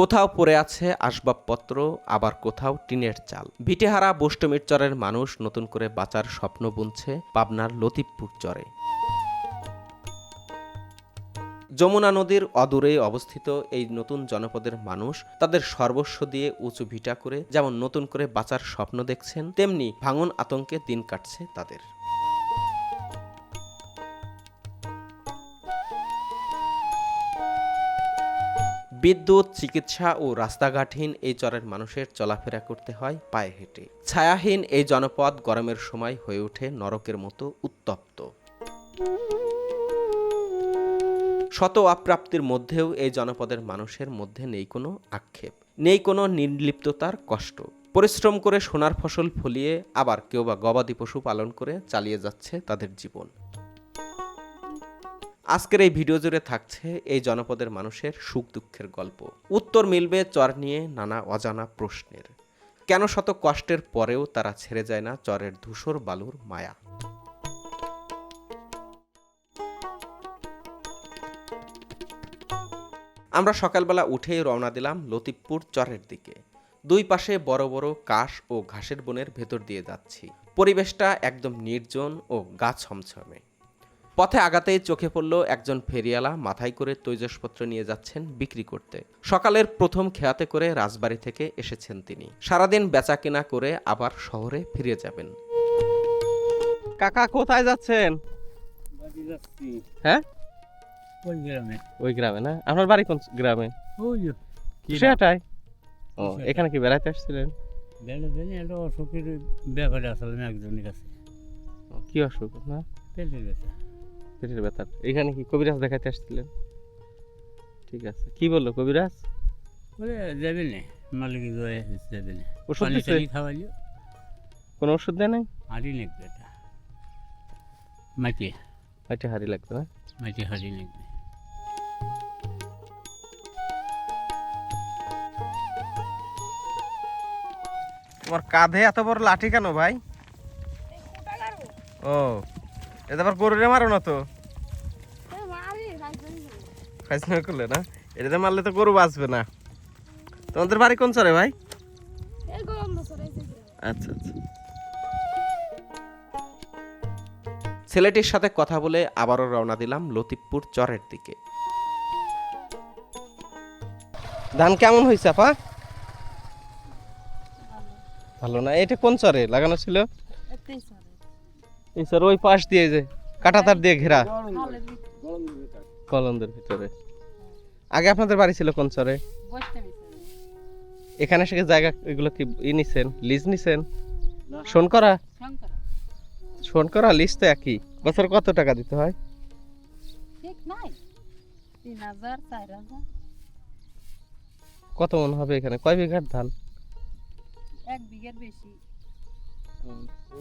কোথাও পড়ে আছে আসবাবপত্র, আবার কোথাও টিনের চাল। ভিটেহারা বষ্টমীর চরের মানুষ নতুন করে বাঁচার স্বপ্ন বুনছে পাবনার লতিফপুর চরে। যমুনা নদীর অদূরে অবস্থিত এই নতুন জনপদের মানুষ তাদের সর্বস্ব দিয়ে উঁচু ভিটা করে যেমন নতুন করে বাঁচার স্বপ্ন দেখছেন, তেমনি ভাঙন আতঙ্কে দিন কাটছে তাদের। বিদ্যুৎ, চিকিৎসা ও রাস্তাঘাটহীন এই চরের মানুষের চলাফেরা করতে হয় পায়ে হেঁটে। ছায়াহীন এই জনপদ গরমের সময় হয়ে ওঠে নরকের মতো উত্তপ্ত। শত অপ্রাপ্তির মধ্যেও এই জনপদের মানুষের মধ্যে নেই কোনো আক্ষেপ, নেই কোনো নির্লিপ্ততার কষ্ট। পরিশ্রম করে সোনার ফসল ফলিয়ে আবার কেউ বা গবাদি পশু পালন করে চালিয়ে যাচ্ছে তাদের জীবন। আজকের এই ভিডিও জুড়ে থাকছে এই জনপদের মানুষের সুখ দুঃখের গল্প। উত্তর মিলবে চর নিয়ে নানা অজানা প্রশ্নের। কেন শত কষ্টের পরেও তারা ছেড়ে যায় না চরের ধূসর বালুর মায়া? আমরা সকালবেলা উঠেই রওনা দিলাম লতিফপুর চরের দিকে। দুই পাশে বড় বড় কাশ ও ঘাসের বনের ভেতর দিয়ে যাচ্ছি। পরিবেশটা একদম নির্জন ও গা ছমছমে। পথে আগাতেই চোখে পড়ল একজন ফেরিয়ালা মাথায় করে তৈজসপত্র নিয়ে যাচ্ছেন বিক্রি করতে। সকালের প্রথম খেয়াতে করে রাজবাড়ি থেকে এসেছেন তিনি। সারাদিন বেচা কেনা করে আবার শহরে ফিরে যাবেন। কাকা কোথায় যাচ্ছেন? হ্যাঁ? ওই গ্রামে। ওই গ্রামে না? আপনার বাড়ি কোন গ্রামে? ওই সেটাই ও এখানে কি বেড়াতে আসছিলেন? বেলে বেলে অসুখের ব্যাপারে আসলাম একজনের কাছে। কি অসুখ না পেটের ব্যথা। পেটের ব্যথা। এখানে কি কবিরাজ দেখাতে আসছিলেন? ঠিক আছে। কি বলল কবিরাজ? বলে যাবে না। মালিক যাবে না। ওষুধ? টানি কোনো ওষুধ দেয় নাই? হাঁড়ি লাগবে এটা। মাটি। এটা হারি লাগবে মাটি হাঁড়ি লাগবে। তোমার কাঁধে এত বড় লাঠি কেন ভাই? ও। এটা আবার গরুরে মারো না তো? খাইছ না করলে না? এটাতে মারলে তো গরু বাঁচবে না। তোমাদের বাড়ি কোন চরে ভাই? আচ্ছা আচ্ছা। ছেলেটির সাথে কথা বলে আবারও রওনা দিলাম লতিফপুর চরের দিকে। ধান কেমন হয়েছে আপা? ভালো। না? এটা কোন চরে? লাগানো ছিল? এই চর ওই পাশ দিয়ে যে কাটাতার দিয়ে ঘেরা। কলন্দের ভিতরে। আগে আপনাদের বাড়ি ছিল কোন চরে এখানে এসে জায়গা এগুলো কি ই নিছেন? লিজ নিছেন? শোন করা। শোন করা লিজ তো একই। বছর কত টাকা দিতে হয়? কত মন হবে এখানে? কয় বিঘার ধান? এক বিঘের বেশি।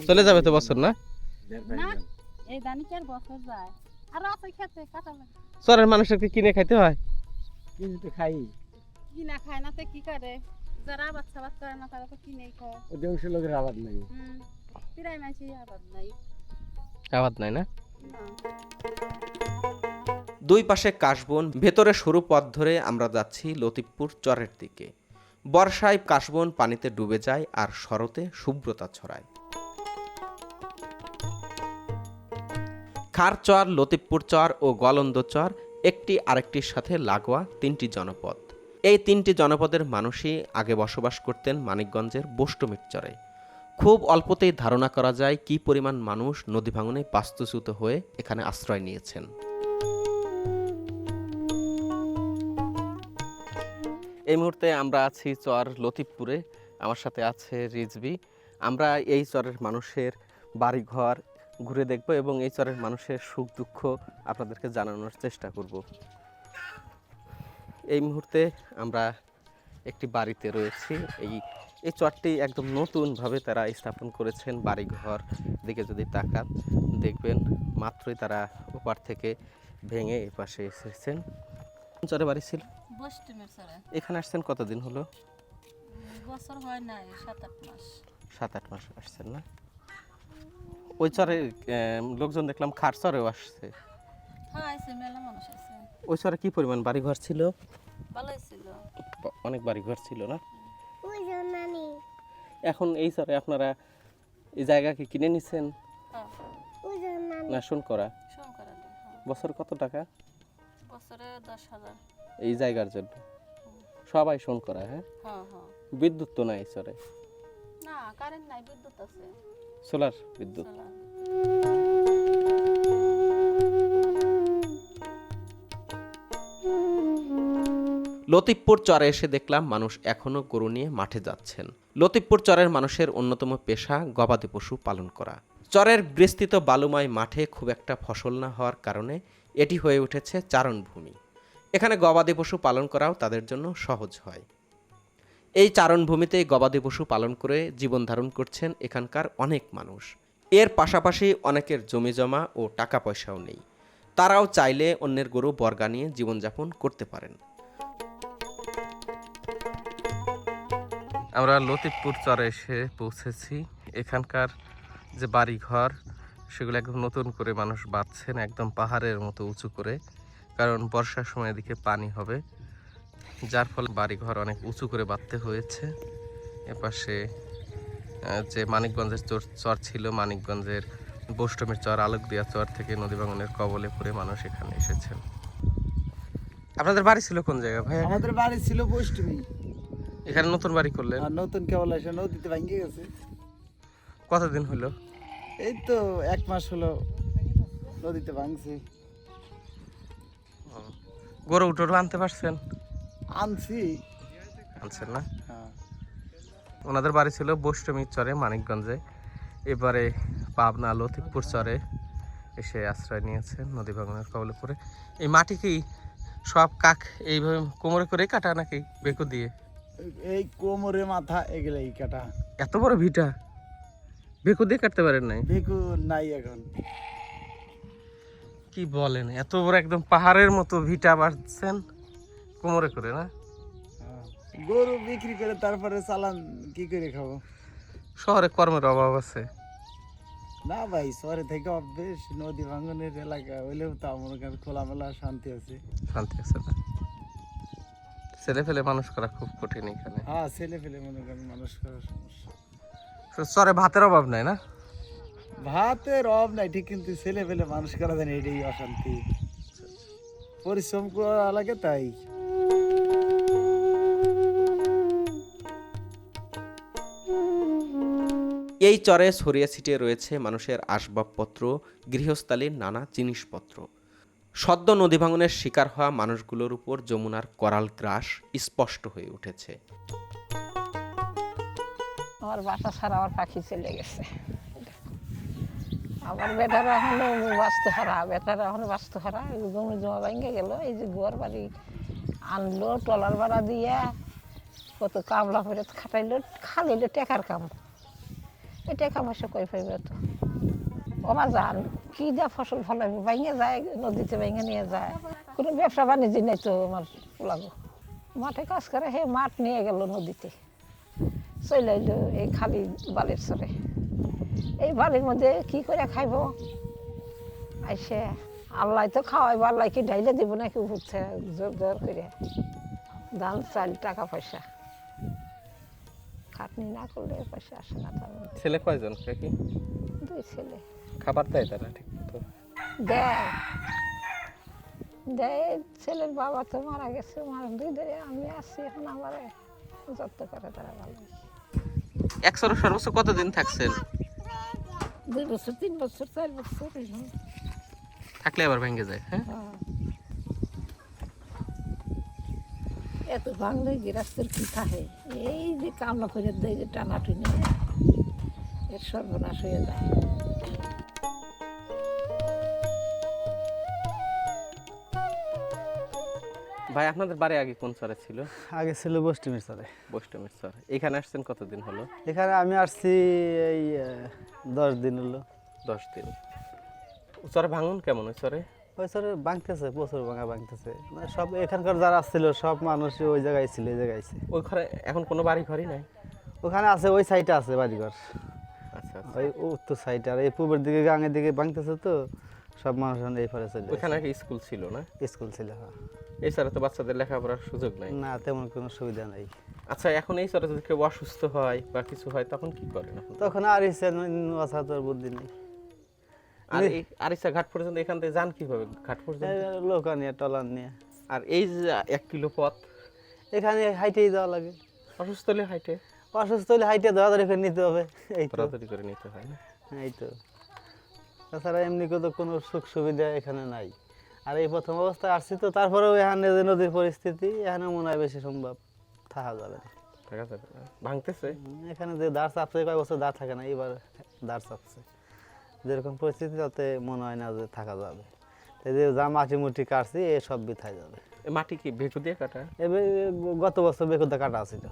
চলে যাবে তো বছর না? এই ধানই কি বছর যায়? আর আছে খেতে কাটা লাগে চরের মানুষকে কিনে খাইতে হয়? খাই? কিনা খায় না তো কি করে? যারা বাচ্চা বাচ্চা করে না তারা তো কিনেই খায়। অধিকাংশ লোকের আবাদ নাই। প্রায় মাসে আবাদ নাই। আবাদ নাই না? না। দুই পাশে কাশবন ভেতরে সরু পথ ধরে আমরা যাচ্ছি লতিফপুর চরের দিকে। বর্ষায় কাশবন পানিতে ডুবে যায় আর শরতে শুভ্রতা ছড়ায়। খার চর, লতিফপুর চর ও গলন্দ চর, একটি আরেকটির সাথে লাগোয়া তিনটি জনপদ। এই তিনটি জনপদের মানুষই আগে বসবাস করতেন মানিকগঞ্জের বষ্টমীর চরে। খুব অল্পতেই ধারণা করা যায় কি পরিমাণ মানুষ নদী ভাঙনে বাস্তুচ্যুত হয়ে এখানে আশ্রয় নিয়েছেন। এই মুহূর্তে আমরা আছি চর লতিফপুরে, আমার সাথে আছে রিজবি আমরা এই চরের মানুষের বাড়িঘর ঘুরে দেখব এবং এই চরের মানুষের সুখ দুঃখ আপনাদেরকে জানানোর চেষ্টা করব। এই মুহূর্তে আমরা একটি বাড়িতে রয়েছি। এই এই চরটি একদম নতুনভাবে তারা স্থাপন করেছেন বাড়িঘর দিকে যদি তাকান দেখবেন মাত্রই তারা ওপার থেকে ভেঙে এই পাশে এসেছেন। চরে বাড়ি ছিল? এখানে আসছেন কতদিন হলো? বছর হয় নাই সাত আট মাস। সাত আট মাস আসছেন না? ওই চরে লোকজন দেখলাম খাট চরেও আসছে। হ্যাঁ ওই চরে কি পরিমাণ বাড়িঘর ছিল? ছিল অনেক বাড়ি ঘর ছিল না? এখন এই স্যারে আপনারা এই জায়গাকে কিনে নিছেন? হ্যাঁ। না শোন করা শোন করে। বছর কত টাকা? বছরে দশ হাজার। এই জায়গার জন্য। সবাই শোন করা হ্যাঁ হ্যাঁ। বিদ্যুৎ তো নাই স্যারে না কারেন্ট নাই বিদ্যুৎ আছে। সোলার বিদ্যুৎ। লতিফপুর চরে এসে দেখলাম মানুষ এখনও গরু নিয়ে মাঠে যাচ্ছেন। লতিফপুর চরের মানুষের অন্যতম পেশা গবাদি পশু পালন করা। চরের বিস্তৃত বালুময় মাঠে খুব একটা ফসল না হওয়ার কারণে এটি হয়ে উঠেছে চারণভূমি। এখানে গবাদি পশু পালন করাও তাদের জন্য সহজ হয়। এই চারণভূমিতে গবাদি পশু পালন করে জীবন ধারণ করছেন এখানকার অনেক মানুষ। এর পাশাপাশি অনেকের জমি জমা ও টাকা পয়সাও নেই। তারাও চাইলে অন্যের গরু, বর্গা নিয়ে জীবনযাপন করতে পারেন। আমরা লতিফপুর চরে এসে পৌঁছেছি। এখানকার যে বাড়িঘর, সেগুলো একদম নতুন করে মানুষ বাঁধছেন, একদম পাহাড়ের মতো উঁচু করে। কারণ বর্ষার সময় এদিকে পানি হবে। যার ফলে বাড়িঘর অনেক উঁচু করে বাঁধতে হয়েছে। এপাশে যে মানিকগঞ্জের চর চর ছিল মানিকগঞ্জের বৈষ্টমীর চর আলোক দিয়া চর থেকে নদী ভাঙনের কবলে পড়ে মানুষ এখানে এসেছেন। আপনাদের বাড়ি ছিল কোন জায়গা ভাই আমাদের বাড়ি ছিল বৈষ্টমী এখানে নতুন বাড়ি করলেন? নতুন কেবল এসে নদীতে ভাঙ্গে গেছে। কতদিন হলো? এই তো এক মাস হলো নদীতে ভাঙছে। গরু টরু আনতে পারছেন? আনছি। আনছেন না? হ্যাঁ। ওনাদের বাড়ি ছিল বৈষ্টমীর চরে মানিকগঞ্জে। এবারে পাবনা লতিকপুর চরে এসে আশ্রয় নিয়েছেন নদী ভাঙনের কবলে পড়ে এই মাটি কি সব কাক এইভাবে কোমরে করে কাটা নাকি বেকু দিয়ে? এই কোমরে মাথা এগুলাই কাটা। এত বড় ভিটা? বেকু দিয়ে কাটতে পারেন নাই? বেকু নাই এখন। কি বলেন এত বড় একদম পাহাড়ের মতো ভিটা বাড়ছেন কোমরে করে না। গরু বিক্রি করে তারপরে চালান কি করে খাব? শহরে কর্মের অভাব আছে। না ভাই শহরে থেকে অভ্যেস নদী ভাঙনের এলাকা হইলেও তো আমার কাছে খোলামেলা শান্তি আছে। শান্তি আছে না? ছেলে ফেলে মানুষ করা খুব কঠিন এখানে। হ্যাঁ ছেলে ফেলে মনে করেন মানুষ করা সমস্যা। তো চরে ভাতের অভাব নাই না? ভাতের অভাব নাই ঠিক কিন্তু ছেলে ফেলে মানুষ করা যায় না এটাই অশান্তি। পরিশ্রম করা লাগে তাই। এই চরে ছড়িয়ে ছিটিয়ে রয়েছে মানুষের আসবাবপত্র, গৃহস্থালীর নানা জিনিসপত্র। সদ্য নদী ভাঙনের শিকার হওয়া মানুষগুলোর উপর যমুনার করাল গ্রাস স্পষ্ট হয়ে উঠেছে। আমার বাসা ছাড়া আমার পাখি চলে গেছে। আমার বেটারা এখনও বাস্তু হারা বেটারা এখনও বাস্তু হারা জমি জমা ভেঙে গেল, এই যে ঘর বাড়ি আনলো, টলার ভাড়া দিয়ে কত কামলা করে খাটাইলো খালিলো টেকার কাম। টেকা পয়সা কই পাইবে তো ওরা যান কি দেয়া ফসল ফলাইবে ভেঙে যায়, নদীতে ভেঙে নিয়ে যায়। কোনো ব্যবসা বাণিজ্য নেই তো আমার লাগো মাঠে কাজ করে, হে মাঠ নিয়ে গেল নদীতে। চলে এলো এই খালি বালির চরে। এই বালির মধ্যে কি করে খাইব? আইসে, আল্লাহ তো খাওয়াইব, আল্লাহ কি ঢাইলে দিব নাকি উঠছে জোর জোর করে ধান চাল টাকা পয়সা। খাটনি না করলে পয়সা আসে না তার মধ্যে। ছেলে কয়জন? কি দুই ছেলে। খাবার দেয় তারা ঠিক তো দেয়। দেয় ছেলের বাবা তো মারা গেছে মারা দুই ধরে আমি আছি এখন আমার যত্ন করে তারা ভালো একশো সর্বোচ্চ কতদিন থাকছেন? দুই বছর তিন বছর চার বছর। থাকলে আবার ভেঙে যায় হ্যাঁ। এত বাংলা গৃহস্থের কি থাকে? এই যে কামনা করে দেয় যে টানা টুনে এর সর্বনাশ হয়ে যায়। ভাই আপনাদের বাড়ি আগে কোন চরে ছিল? আগে ছিল বৈষ্টমীর সাথে বৈষ্টমীর চর এখানে আসছেন কতদিন হলো? এখানে আমি আসছি এই দশ দিন হলো। দশ দিন। চরে ভাঙুন কেমন? ওই চরে ওই সরে ভাঙতেছে প্রচুর ভাঙা ভাঙতেছে। মানে সব এখানকার যারা ছিল সব মানুষ ওই জায়গায় ছিল এই জায়গায় ছিল। ওই ঘরে এখন কোনো বাড়ি ঘরই নাই? ওখানে আছে ওই সাইডে আছে বাড়িঘর। আচ্ছা আচ্ছা। ওই উত্তর সাইডে আর এই পূর্বের দিকে গাঙের দিকে ভাঙতেছে তো সব মানুষ এই ফলে চলে ওইখানে একটা স্কুল ছিল না? স্কুল ছিল হ্যাঁ। এছাড়া তো বাচ্চাদের লেখাপড়ার সুযোগ নাই। না তেমন কোনো সুবিধা নাই। আচ্ছা এখন এই যদি কেউ অসুস্থ হয় বা কিছু হয় তখন কি করেন তখন আর ইচ্ছা বাছা বুদ্ধি নেই। আর এই আরিসা ঘাট পর্যন্ত এখান থেকে যান কীভাবে? ঘাট পর্যন্ত? এই নিয়ে টলার নিয়ে। আর এই যে এক কিলো পথ? এখানে হাইটেই যাওয়া লাগে। অসুস্থ হলে হাইটে? অসুস্থ হলে হাইটে ধরাধরি করে নিতে হবে। এই দরাদরি করে নিতে হয় না? এই তো। তাছাড়া এমনি তো কোনো সুখ সুবিধা এখানে নাই। আর এই প্রথম অবস্থায় আসছি তো তারপরেও এখানে যে নদীর পরিস্থিতি এখানে মনে হয় বেশি সম্ভব থাকা যাবে না। থাকা যাবে না। ভাঙতেছে? এখানে যে দাঁড় চাপছে কয়েক বছর দাঁড় থাকে না এবার দাঁড় চাপছে। যেরকম পরিস্থিতি তাতে মনে হয় না যে থাকা যাবে। এই যে যা মাটি মুটি কাটছি এ সব বিথায় যাবে। মাটি কি ভেটু দিয়ে কাটা? এবার গত বছর বেকুদা কাটা ছিল।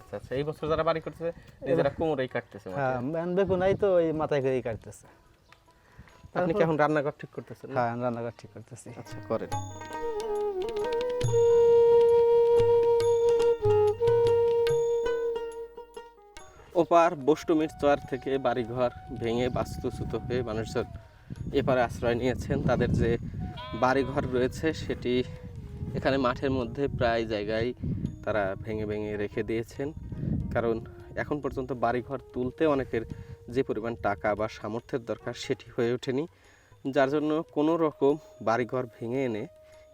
আচ্ছা আচ্ছা এই বছর যারা বাড়ি করতেছে নিজেরা কোমরেই কাটতেছে। হ্যাঁ এখন বেকুনাই তো এই মাথায় করেই কাটতেছে। আপনি কি এখন রান্নাঘর ঠিক করতেছেন? হ্যাঁ রান্নাঘর ঠিক করতেছি। আচ্ছা করেন। ওপার বষ্টমীর চর থেকে বাড়িঘর ভেঙে বাস্তুচ্যুত হয়ে মানুষজন এপারে আশ্রয় নিয়েছেন। তাদের যে বাড়িঘর রয়েছে, সেটি এখানে মাঠের মধ্যে প্রায় জায়গায় তারা ভেঙে ভেঙে রেখে দিয়েছেন। কারণ এখন পর্যন্ত বাড়িঘর তুলতে অনেকের যে পরিমাণ টাকা বা সামর্থ্যের দরকার, সেটি হয়ে ওঠেনি। যার জন্য কোনো রকম বাড়িঘর ভেঙে এনে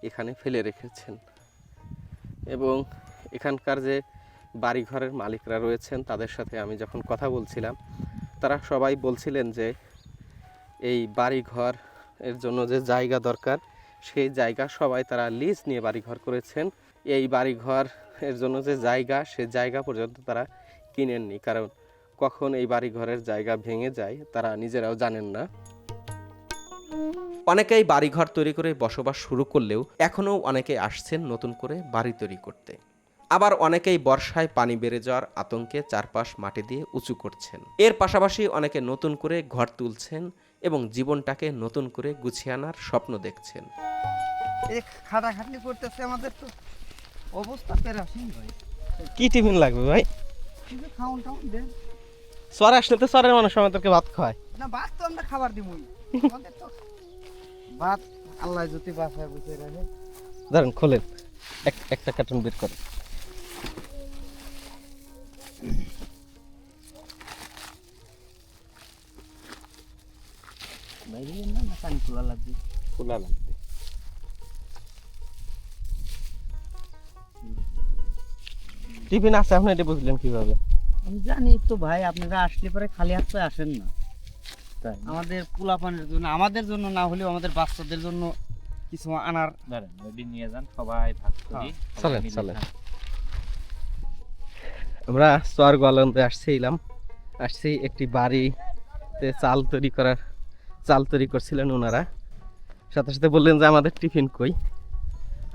এখানে ফেলে রেখেছেন। এবং এখানকার যে বাড়িঘরের মালিকরা রয়েছেন, তাদের সাথে আমি যখন কথা বলছিলাম, তারা সবাই বলছিলেন যে এই বাড়িঘর এর জন্য যে জায়গা দরকার, সেই জায়গা সবাই তারা লিজ নিয়ে বাড়িঘর করেছেন। এই বাড়িঘর এর জন্য যে জায়গা, সে জায়গা পর্যন্ত তারা কিনেননি। কারণ কখন এই বাড়িঘরের জায়গা ভেঙে যায়, তারা নিজেরাও জানেন না। অনেকেই বাড়িঘর তৈরি করে বসবাস শুরু করলেও এখনও অনেকে আসছেন নতুন করে বাড়ি তৈরি করতে। আবার অনেকেই বর্ষায় পানি বেড়ে যাওয়ার আতঙ্কে চারপাশ মাটি দিয়ে উঁচু করছেন। এর পাশাপাশি অনেকে নতুন করে ঘর তুলছেন এবং জীবনটাকে নতুন করে গুছিয়ে আনার স্বপ্ন দেখছেন। খাটাখাটনি করতেছে আমাদের তো অবস্থা পেরাসিন ভাই। কি টিফিন লাগবে ভাই? খাউন টাউন দেন। সর আসলে তো সরের মানুষ আমাদেরকে ভাত খাওয়ায় না ভাত তো আমরা খাবার আমাদের তো ভাত আল্লাহ যদি বাসায় বসে রাখে। ধরেন খোলেন। এক একটা কার্টুন বের করেন। বাইরে না না পানি খোলা লাগবে। খোলা লাগবে। টিফিন আছে আপনি এটা বুঝলেন কীভাবে? আমি জানি তো ভাই আপনারা আসলে পরে খালি হাতে আসেন না। তাই আমাদের পোলাপানের জন্য আমাদের জন্য না হলেও আমাদের বাচ্চাদের জন্য কিছু আনার নিয়ে যান সবাই ভাগ করি চলেন চলেন। আমরা চর গোয়ালন্দে আসছিলাম। আসছি একটি বাড়িতে চাল তৈরি করার চাল তৈরি করছিলেন ওনারা। সাথে সাথে বললেন যে আমাদের টিফিন কই?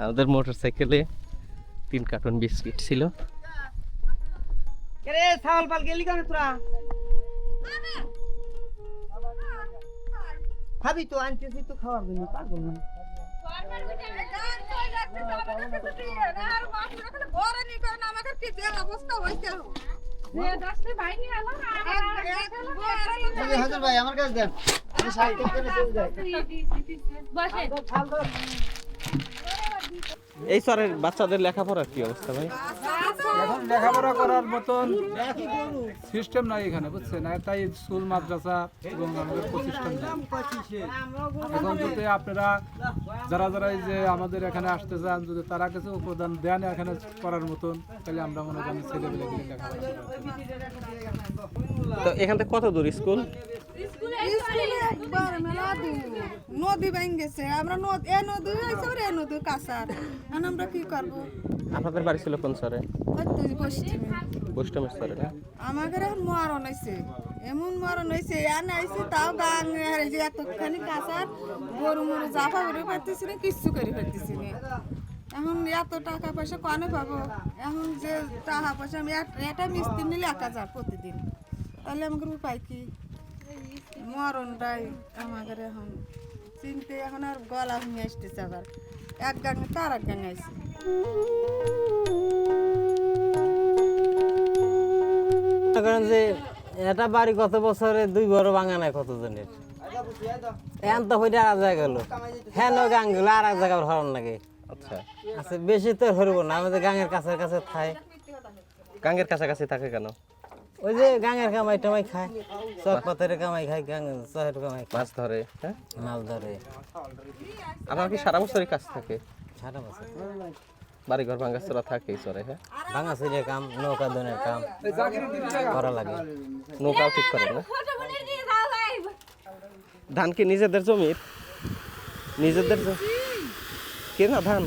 আমাদের মোটর সাইকেলে তিন কার্টন বিস্কিট ছিল। খাবি তো আনতেছি তো খাওয়ার জন্য পাগল না। ভাই আমার কাছে দেন এই চরের বাচ্চাদের লেখাপড়ার কি অবস্থা ভাই? এখন লেখাপড়া করার মতন সিস্টেম নাই এখানে বুঝছেন? আর তাই স্কুল মাদ্রাসা এবং আমাদের প্রতিষ্ঠান এখন যদি আপনারা যারা যারা এই যে আমাদের এখানে আসতে চান যদি তারা কিছু প্রদান দেন এখানে করার মতন তাহলে আমরা মনে করি ছেলেপেলে লেখাপড়া তো এখান থেকে কত দূর স্কুল? নদী ভেঙে গেছে আমরা নদী এ নদী হয়েছে এ নদী কাঁচার এখন আমরা কি করব? আপনাদের বাড়ি ছিল কোন চরে ওই তো পশ্চিমে। বৈষ্ণবের চরে আমাদের এখন মরণ হয়েছে। এমন মরণ হয়েছে এনে আইছে তাও গান এতখানি গরু মরু জাফা করে পারতেছি না কিচ্ছু করে পারতেছি না। এখন এত টাকা পয়সা কনে পাবো? এখন যে টাকা পয়সা আমি এক- একটা মিস্ত্রি নিলে এক হাজার প্রতিদিন। তাহলে আমাদের উপায় কি? মরণটাই আমাদের এখন। চিনতে এখন আর গলা ভেঙে আসতেছে আবার। এক গাঙে তার এক গাঙে মনে করেন যে এটা বাড়ি কত বছরে দুই বড় ভাঙা নাই কতজনের? এখন তো হইটা আর জায়গা গেল হ্যাঁ গান গেল আর এক জায়গায় হরণ লাগে। আচ্ছা। আচ্ছা বেশি তো হরব না আমাদের গাঙের কাছে কাছে খায় গাঙ্গের কাছাকাছি থাকে কেন? ওই যে গাঙের কামাই টামাই খায় চক পাথরের কামাই খায় গাঙ চহের কামাই মাছ ধরে হ্যাঁ? মাছ ধরে। আপনার কি সারা বছরই কাজ থাকে? সারা বছর। বাড়ি ঘর ভাঙ্গাচোরা থাকে এই চরে হ্যাঁ? ভাঙা চুরির কাম নৌকা দনের কাম করা লাগে। নৌকাও ঠিক করেন না। ধান কি নিজেদের জমির? নিজেদের জমি কেনা ধান?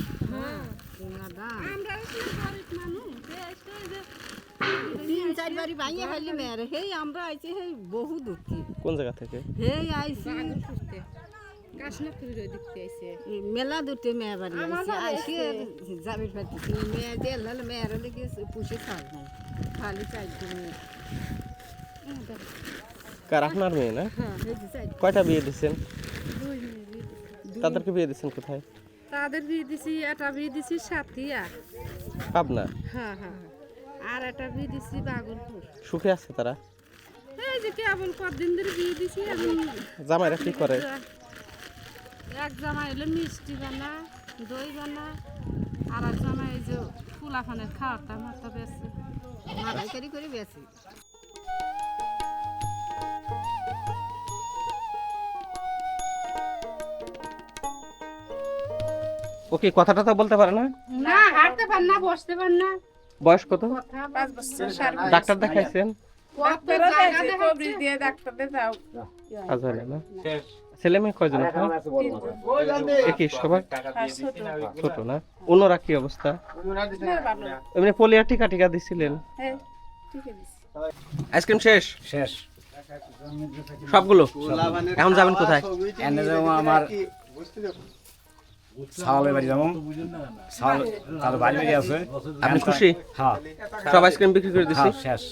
তিন চার বাড়ি ভাঙে ফেললি মেয়ের হেই আমরা আইছি হেই বহু দুঃখী কোন জায়গা থেকে হেই আইছি এই মেলা দুটো মেয়ে বাড়ি আইছি আইসি আর যাবির পারতেছি মেয়ে দিয়ে হলে মেয়ের লেগে পুষে খাওয়া নাই খালি চারটে মেয়ে কার আপনার মেয়ে না হ্যাঁ এই যে চারটে কয়টা বিয়ে দিচ্ছেন দুই মেয়ে বিয়ে দিছি। তাদেরকে বিয়ে দিচ্ছেন কোথায় তাদের বিয়ে দিছি একটা বিয়ে দিছি সাথিয়া পাবনা হ্যাঁ হ্যাঁ আর একটা বিয়ে দিছি বাগলপুর। সুখে আছে তারা? এই যে কেবল কদিন ধরে বিয়ে দিছি আমি জামাইরা কি করে? এক জামা এলে মিষ্টি বানা দই বানা আর এক জামা এই যে ফুলাফানের খাওয়াটা মাথা বেছে মারাই করি করে বেশি ও কি কথাটা তো বলতে পারে না? না হাঁটতে পার না বসতে পার না। বয়স কত? পাঁচ বছর। সার ডাক্তার দেখাইছেন? হয় ছেলে মেয়ে কয়জন একই সবাই ছোট। না? অন্যরা কি অবস্থা? এমনি পোলিয়া টিকা টিকা দিছিলেন? আইসক্রিম শেষ? শেষ। সবগুলো? এখন যাবেন কোথায়? আমার সালের বাড়ি যেমন সাল তার বাড়ি বাড়ি আছে। আপনি খুশি? হ্যাঁ। সব আইসক্রিম বিক্রি করে দিছি। হ্যাঁ শেষ।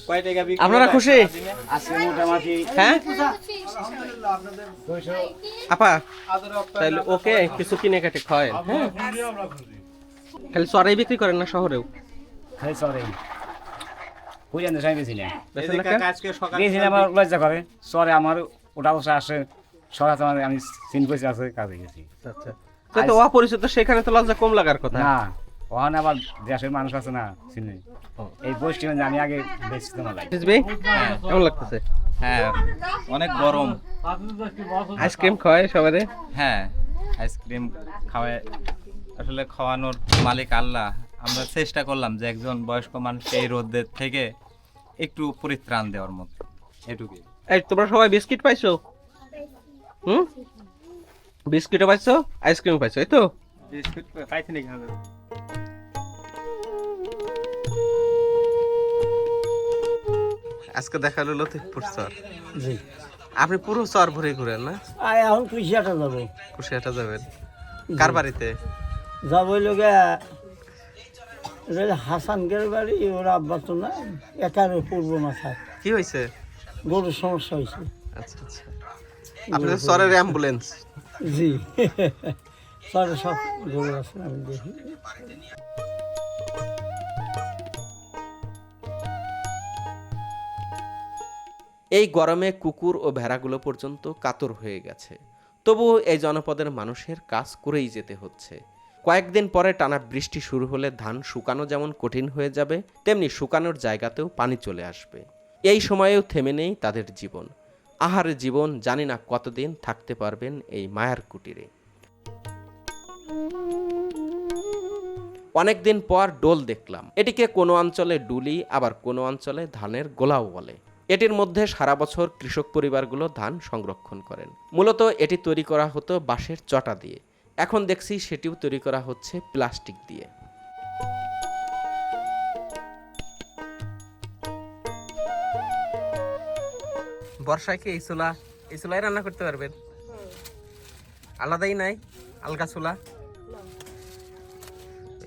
আপনারা খুশি? আজকে মোটামুটি হ্যাঁ? আপা তাহলে ওকে কিছু কিনে কেটে খায় হ্যাঁ। খালি চড়াই বিক্রি করেন না শহরেও? খালি চলে কই জানতে চাই বেশি না। বেচেন না আমার লজ্জা করে। চরে আমার ওটা বসে আসে। সরাতে আমার আমি সিন আছে কাজে গেছি। আচ্ছা। তো তো অপরিচিত সেখানে তো লজ্জা কম লাগার কথা। না ওখানে আবার দেশের মানুষ আছে না চিনি। এই বৈষ্ণব আমি আগে বেশি তোমার লাগে বুঝবি কেমন লাগতেছে? হ্যাঁ অনেক গরম। আইসক্রিম খাওয়ায় সবাই হ্যাঁ আইসক্রিম খাওয়ায়। আসলে খাওয়ানোর মালিক আল্লাহ। আমরা চেষ্টা করলাম যে একজন বয়স্ক মানুষকে এই রোদের থেকে একটু পরিত্রাণ দেওয়ার মতো। এটুকুই। এই তোমরা সবাই বিস্কিট পাইছো? হুম? বিস্কিটও পাইছো আইসক্রিমও পাইছো এই তো? পাইছি নাকি আজকে দেখা হলো লতিফপুর চর। জি। আপনি পুরো চর ভরে ঘুরেন না? আর এখন কুশিয়াটা যাব। কুশিয়াটা যাবেন। কার বাড়িতে? যাব লোকে হাসানগের বাড়ি ওর আব্বা তো না একারে পূর্ব মাথায় কি হয়েছে গরুর সমস্যা হয়েছে আচ্ছা আচ্ছা। আপনাদের চরের অ্যাম্বুলেন্স জি। সরে সব গরু আছে, আমি দেখি। এই গরমে কুকুর ও ভেড়াগুলো পর্যন্ত কাতর হয়ে গেছে। তবুও এই জনপদের মানুষের কাজ করেই যেতে হচ্ছে। কয়েকদিন পরে টানা বৃষ্টি শুরু হলে ধান শুকানো যেমন কঠিন হয়ে যাবে, তেমনি শুকানোর জায়গাতেও পানি চলে আসবে। এই সময়েও থেমে নেই তাদের জীবন। আহার জীবন জানি না কতদিন থাকতে পারবেন এই মায়ার কুটিরে। অনেকদিন পর ডোল দেখলাম। এটিকে কোনো অঞ্চলে ডুলি, আবার কোনো অঞ্চলে ধানের গোলাও বলে। এটির মধ্যে সারা বছর কৃষক পরিবারগুলো ধান সংরক্ষণ করেন। মূলত এটি তৈরি করা হতো বাঁশের চটা দিয়ে। এখন দেখছি সেটিও তৈরি করা হচ্ছে প্লাস্টিক দিয়ে। বর্ষায় কি এই চুলা এই চুলাই রান্না করতে পারবেন? আলাদাই নাই? আলগা চুলা?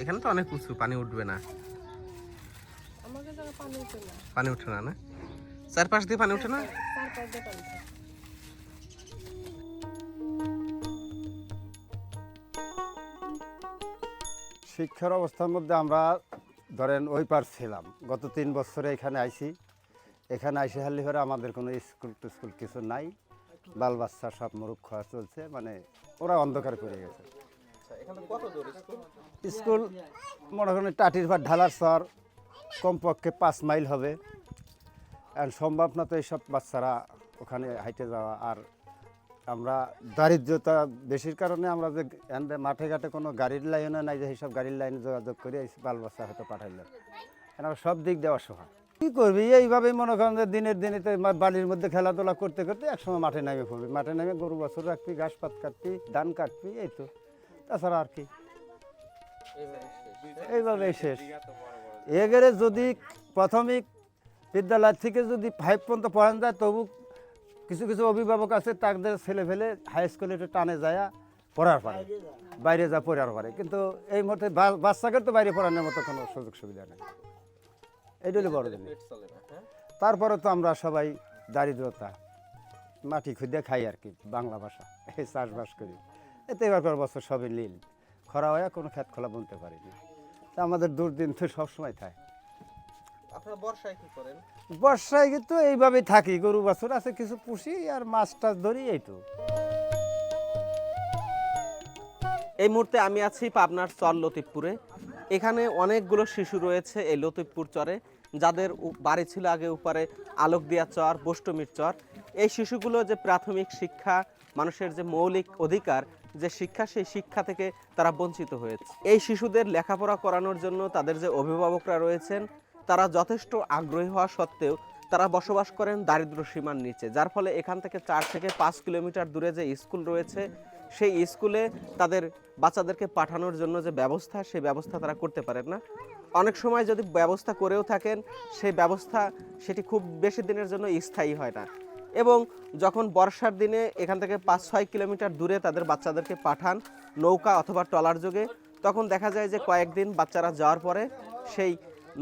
এখানে তো অনেক উঁচু পানি উঠবে না। পানি উঠে না। না চারপাশ দিয়ে পানি উঠে না? শিক্ষার অবস্থার মধ্যে আমরা ধরেন ওই পার ছিলাম। গত তিন বছরে এখানে আইছি। এখানে আইসে হারলে পরে আমাদের কোনো স্কুল টিস্কুল কিছু নাই। বাল বাচ্চা সব মুরুখ খাওয়া চলছে মানে ওরা অন্ধকার করে গেছে। স্কুল? মনে করেন টাটির ভাত ঢালার চর কমপক্ষে পাঁচ মাইল হবে। আর সম্ভব না তো এইসব বাচ্চারা ওখানে হাইটে যাওয়া। আর আমরা দারিদ্রতা বেশির কারণে আমরা যে মাঠে ঘাটে কোনো গাড়ির লাইনও নাই যে এইসব গাড়ির লাইনে যোগাযোগ করে বাল বাচ্চা হয়তো পাঠাইলাম এনারা সব দিক দেওয়া অসহায়। কী করবি? এইভাবেই মনে করেন যে দিনের দিনে বালির মধ্যে খেলাধুলা করতে করতে একসময় মাঠে নামে পড়বি। মাঠে নামে গরু বছর রাখবি, ঘাস পাত কাটবি, ধান কাটবি, এই তো। তাছাড়া আর কি। এইভাবেই শেষ। এগেরে যদি প্রাথমিক বিদ্যালয় থেকে যদি ফাইভ পর্যন্ত পড়ান যায়, তবু কিছু কিছু অভিভাবক আছে, তাদের ছেলে ফেলে হাই স্কুলে একটু টানে যায় পড়ার পারে, বাইরে যা পড়ার পারে। কিন্তু এই মুহূর্তে বাচ্চাকে তো বাইরে পড়ানোর মতো কোনো সুযোগ সুবিধা নেই। এইটা হলো বড় জিনিস। তারপরে তো আমরা সবাই দারিদ্রতা মাটি খুঁজে খাই আর কি বাংলা ভাষা এই চাষবাস করি। এতে এবার কর বছর সবই লীল। খরা হয়ে কোনো খেত খোলা বলতে পারিনি তা আমাদের দুর্দিন তো সবসময় থাকে। আপনারা বর্ষায় কি করেন? বর্ষায় কিন্তু এইভাবেই থাকি। গরু বাছুর আছে কিছু পুষি আর মাছ টাছ ধরি এই তো। এই মুহূর্তে আমি আছি পাবনার চর লতিফপুরে। এখানে অনেকগুলো শিশু রয়েছে এই লতিফপুর চরে, যাদের বাড়ি ছিল আগে উপরে আলোক দিয়া চর, বষ্টমীর চর। এই শিশুগুলো যে প্রাথমিক শিক্ষা, মানুষের যে মৌলিক অধিকার, যে শিক্ষা, সেই শিক্ষা থেকে তারা বঞ্চিত হয়েছে। এই শিশুদের লেখাপড়া করানোর জন্য তাদের যে অভিভাবকরা রয়েছেন, তারা যথেষ্ট আগ্রহী হওয়া সত্ত্বেও তারা বসবাস করেন দারিদ্র সীমার নিচে, যার ফলে এখান থেকে চার থেকে পাঁচ কিলোমিটার দূরে যে স্কুল রয়েছে সেই স্কুলে তাদের বাচ্চাদেরকে পাঠানোর জন্য যে ব্যবস্থা, সেই ব্যবস্থা তারা করতে পারেন না। অনেক সময় যদি ব্যবস্থা করেও থাকেন, সেই ব্যবস্থা সেটি খুব বেশি দিনের জন্য স্থায়ী হয় না। এবং যখন বর্ষার দিনে এখান থেকে পাঁচ ছয় কিলোমিটার দূরে তাদের বাচ্চাদেরকে পাঠান নৌকা অথবা ট্রলার যোগে, তখন দেখা যায় যে কয়েকদিন বাচ্চারা যাওয়ার পরে সেই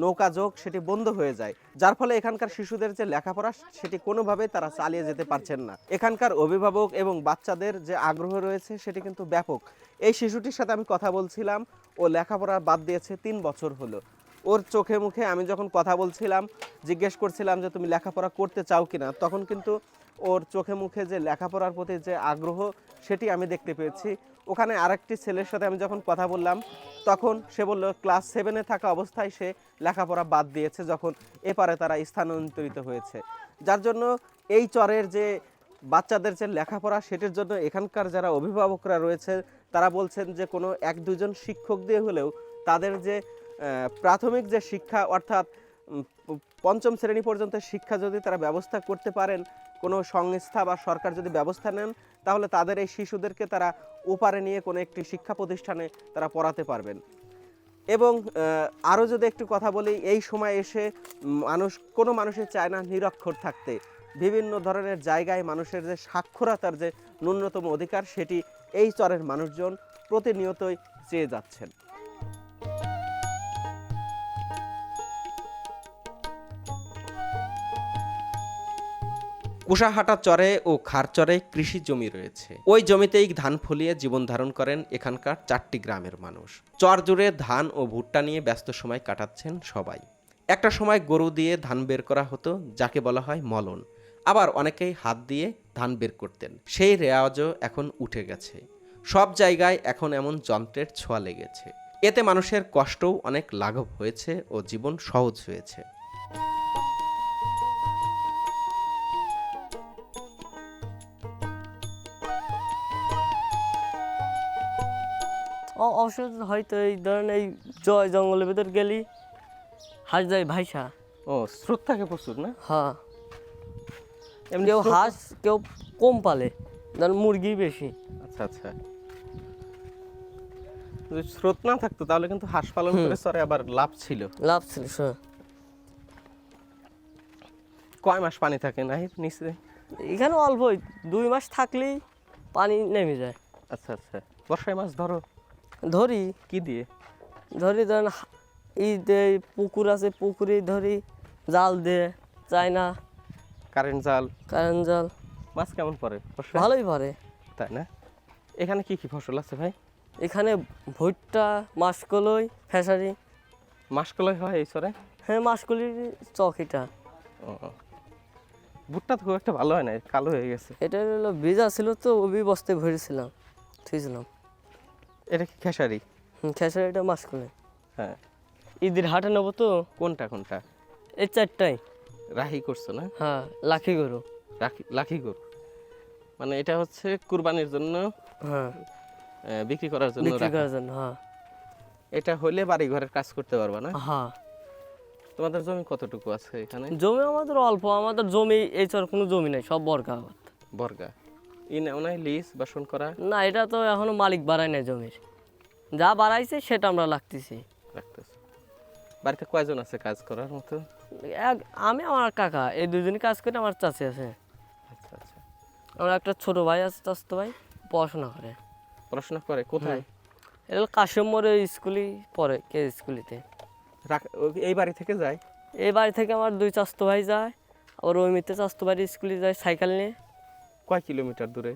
নৌকা যোগ সেটি বন্ধ হয়ে যায়, যার ফলে এখানকার শিশুদের যে লেখাপড়া সেটি কোনোভাবেই তারা চালিয়ে যেতে পারছেন না। এখানকার অভিভাবক এবং বাচ্চাদের যে আগ্রহ রয়েছে সেটি কিন্তু ব্যাপক। এই শিশুটির সাথে আমি কথা বলছিলাম, ও লেখাপড়া বাদ দিয়েছে তিন বছর হলো। ওর চোখে মুখে আমি যখন কথা বলছিলাম, জিজ্ঞেস করছিলাম যে তুমি লেখাপড়া করতে চাও কিনা, তখন কিন্তু ওর চোখে মুখে যে লেখাপড়ার প্রতি যে আগ্রহ সেটি আমি দেখতে পেয়েছি। ওখানে আরেকটি ছেলের সাথে আমি যখন কথা বললাম, তখন সে বলল ক্লাস সেভেনে থাকা অবস্থায় সে লেখাপড়া বাদ দিয়েছে যখন এপারে তারা স্থানান্তরিত হয়েছে। যার জন্য এই চরের যে বাচ্চাদের যে লেখাপড়া, সেটির জন্য এখানকার যারা অভিভাবকরা রয়েছে, তারা বলছেন যে কোনো এক দুজন শিক্ষক দিয়ে হলেও তাদের যে প্রাথমিক যে শিক্ষা, অর্থাৎ পঞ্চম শ্রেণি পর্যন্ত শিক্ষা যদি তারা ব্যবস্থা করতে পারেন কোনো সংস্থা বা সরকার যদি ব্যবস্থা নেন, তাহলে তাদের এই শিশুদেরকে তারা ওপারে নিয়ে কোনো একটি শিক্ষা প্রতিষ্ঠানে তারা পড়াতে পারবেন। এবং আরও যদি একটু কথা বলি, এই সময় এসে মানুষ, কোনো মানুষের চায় না নিরক্ষর থাকতে। বিভিন্ন ধরনের জায়গায় মানুষের যে সাক্ষরতার যে ন্যূনতম অধিকার, সেটি এই চরের মানুষজন প্রতিনিয়তই চেয়ে যাচ্ছেন। কুশাহাটা চরে ও খার চরে কৃষি জমি রয়েছে। ওই জমিতেই ধান ফলিয়ে জীবন ধারণ করেন এখানকার চারটি গ্রামের মানুষ। চর জুড়ে ধান ও ভুট্টা নিয়ে ব্যস্ত সময় কাটাচ্ছেন সবাই। একটা সময় গরু দিয়ে ধান বের করা হতো, যাকে বলা হয় মলন। আবার অনেকেই হাত দিয়ে ধান বের করতেন। সেই রেওয়াজও এখন উঠে গেছে। সব জায়গায় এখন এমন যন্ত্রের ছোঁয়া লেগেছে। এতে মানুষের কষ্টও অনেক লাঘব হয়েছে ও জীবন সহজ হয়েছে। ও হয়তো এই ধরেন এই জয় জঙ্গলের ভিতর গেলি হাঁস যায় ভাইসা। ও স্রোত থাকে প্রচুর না? হ্যাঁ। এমনি কেউ হাঁস কেউ কম পালে ধরেন মুরগি বেশি। আচ্ছা আচ্ছা। যদি স্রোত না থাকতো তাহলে কিন্তু হাঁস পালন করে চরে আবার লাভ ছিল। লাভ ছিল সে- কয় মাস পানি থাকে না নিচে? এখানে অল্পই দুই মাস থাকলেই পানি নেমে যায়। আচ্ছা আচ্ছা। বর্ষায় মাছ ধরো। ধরি কি দিয়ে? ধরি ধরেন ই দে পুকুর আছে পুকুরে ধরি জাল দিয়ে চায়না কারেন্ট জাল। কারেন্ট জাল। মাছ কেমন পড়ে? ভালোই পড়ে। তাই না? এখানে কি কি ফসল আছে ভাই? এখানে ভুট্টা মাসকলই ফেসারি মাসকলাই হয় এই সরে হ্যাঁ মাসকলির চকিটা ও ভুট্টা তো খুব একটা ভালো হয় না কালো হয়ে গেছে। এটা হলো বীজা ছিল তো ওই বস্তায় ভরেছিলাম থুইছিলাম। এটা কি খেসারি? খেসারিটা মাছ করে হ্যাঁ। ঈদের হাটে নেব তো কোনটা কোনটা? এই চারটাই রাহি করছ না? হ্যাঁ লাখি গরু। লাখি গরু। মানে এটা হচ্ছে কুরবানির জন্য হ্যাঁ। বিক্রি করার জন্য বিক্রি করার জন্য হ্যাঁ। এটা হলে বাড়ি ঘরের কাজ করতে পারবা না? হ্যাঁ। তোমাদের জমি কতটুকু আছে এখানে? জমি আমাদের অল্প আমাদের জমি এই চর কোনো জমি নাই সব বর্গা বর্গা। ই নেও নাই লিজ বাসন করা। না এটা তো এখনও মালিক বাড়ায় নাই জমির। যা বাড়াইছে সেটা আমরা লাগতেছি রাখতেছে। বাড়িতে কয়জন আছে কাজ করার মতো? এক আমি আমার কাকা। এই দুজনই কাজ করে আমার চাচি আছে। আচ্ছা আচ্ছা। আমার একটা ছোট ভাই আছে চাস্তো ভাই। পড়াশোনা করে। পড়াশোনা করে কোথায়? এটা কাশিম মোড়ে স্কুলই পড়ে কে স্কুলিতে। রাখ- ও- এই বাড়ি থেকে যায়? এই বাড়ি থেকে আমার দুই চাস্তো ভাই যায়। আবার ওই মিতে চাস্তো বাড়ি স্কুলে যায় সাইকেল নিয়ে। কয় কিলোমিটার দূরে?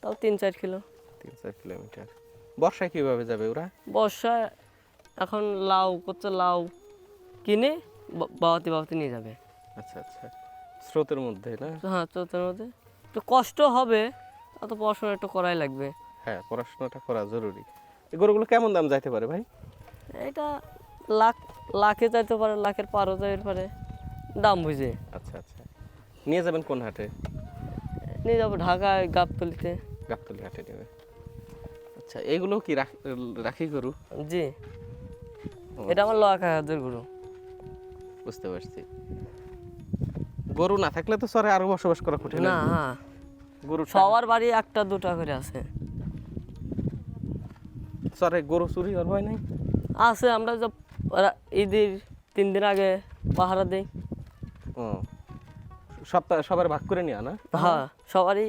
তাও তিন চার কিলো। তিন চার কিলোমিটার। বর্ষায় কীভাবে যাবে ওরা? বর্ষায় এখন লাউ করছে লাউ কিনে বা- বাবাতে বাবাতে নিয়ে যাবে। আচ্ছা আচ্ছা। স্রোতের মধ্যে না? হ্যাঁ স্রোতের মধ্যে। একটু কষ্ট হবে অত পড়াশোনা একটু করাই লাগবে। হ্যাঁ পড়াশোনাটা করা জরুরি। এই গরুগুলো কেমন দাম যাইতে পারে ভাই? এটা লাখ লাখে যাইতে পারে লাখের পারও যাইতে পারে। দাম বুঝে। আচ্ছা আচ্ছা। নিয়ে যাবেন কোন হাটে? নিয়ে যাব ঢাকায় গাবতলিতে। গাবতলি হাটে নেবে আচ্ছা এগুলো কি রাখ- রাখি গরু? জি। এটা আমার লক হাজার গুরু। বুঝতে পারছি। গরু না থাকলে তো সরে আরও বসবাস করা কঠিন না হ্যাঁ। গরু সবার বাড়ি একটা দুটা করে আছে। সরে গরু চুরি আর হয় নাই? আছে আমরা যে ঈদের তিন দিন আগে পাহারা দিই। ও। সপ্তাহ সবার ভাগ করে নিয়ে না? হ্যাঁ সবারই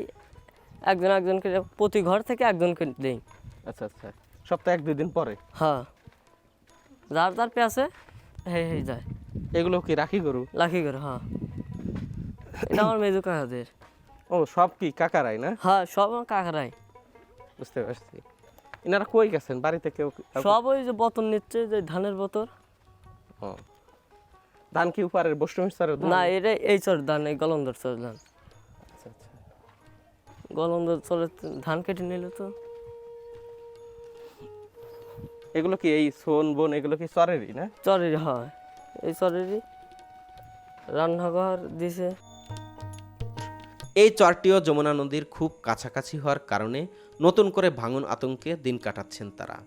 একজন একজনকে প্রতি ঘর থেকে একজনকে দেই। আচ্ছা আচ্ছা। সপ্তাহে এক দুই দিন পরে? হ্যাঁ। যার যার পেঁচে হে হে যায়। এগুলো কি রাখি গরু? রাখি গরু হ্যাঁ। এটা আমার মেজু কাকাদের। ও সব কি কাকারাই না? হ্যাঁ সব আমার কাকারাই। বুঝতে পারছি। এনারা কই গেছেন? বাড়িতে কেউ সব ওই যে বতন নিচ্ছে যে ধানের বতর ও। ধান কি উপরের বৈষ্ণবী স্তরের ধান? না এটা এই চর ধান এই গলন্দর চর ধান আচ্ছা আচ্ছা। গলন্দর চরে ধান কেটে নিল তো। এগুলো কি এই সোন বোন এগুলো কি চরেরই না? চরেরই হয়। এই চরেরই। রান্নাঘর দিছে। এই চরটিও যমুনা নদীর খুব কাছাকাছি হওয়ার কারণে নতুন করে ভাঙন আতঙ্কে দিন কাটাচ্ছেন তারা।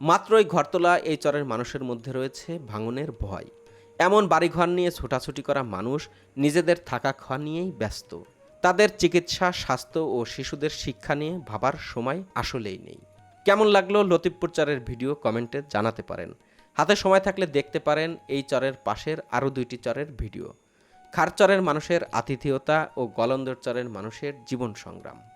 মাত্রই ঘরতলা এই চরের মানুষের মধ্যে রয়েছে ভাঙনের ভয়। এমন বাড়িঘর নিয়ে ছোটাছুটি করা মানুষ নিজেদের থাকা খাওয়া নিয়েই ব্যস্ত। তাদের চিকিৎসা, স্বাস্থ্য ও শিশুদের শিক্ষা নিয়ে ভাবার সময় আসলেই নেই। কেমন লাগল লতিফপুর চরের ভিডিও কমেন্টে জানাতে পারেন। হাতে সময় থাকলে দেখতে পারেন এই চরের পাশের আরও দুইটি চরের ভিডিও। খারচরের মানুষের আতিথেয়তা ও গলন্দর চরের মানুষের জীবন সংগ্রাম।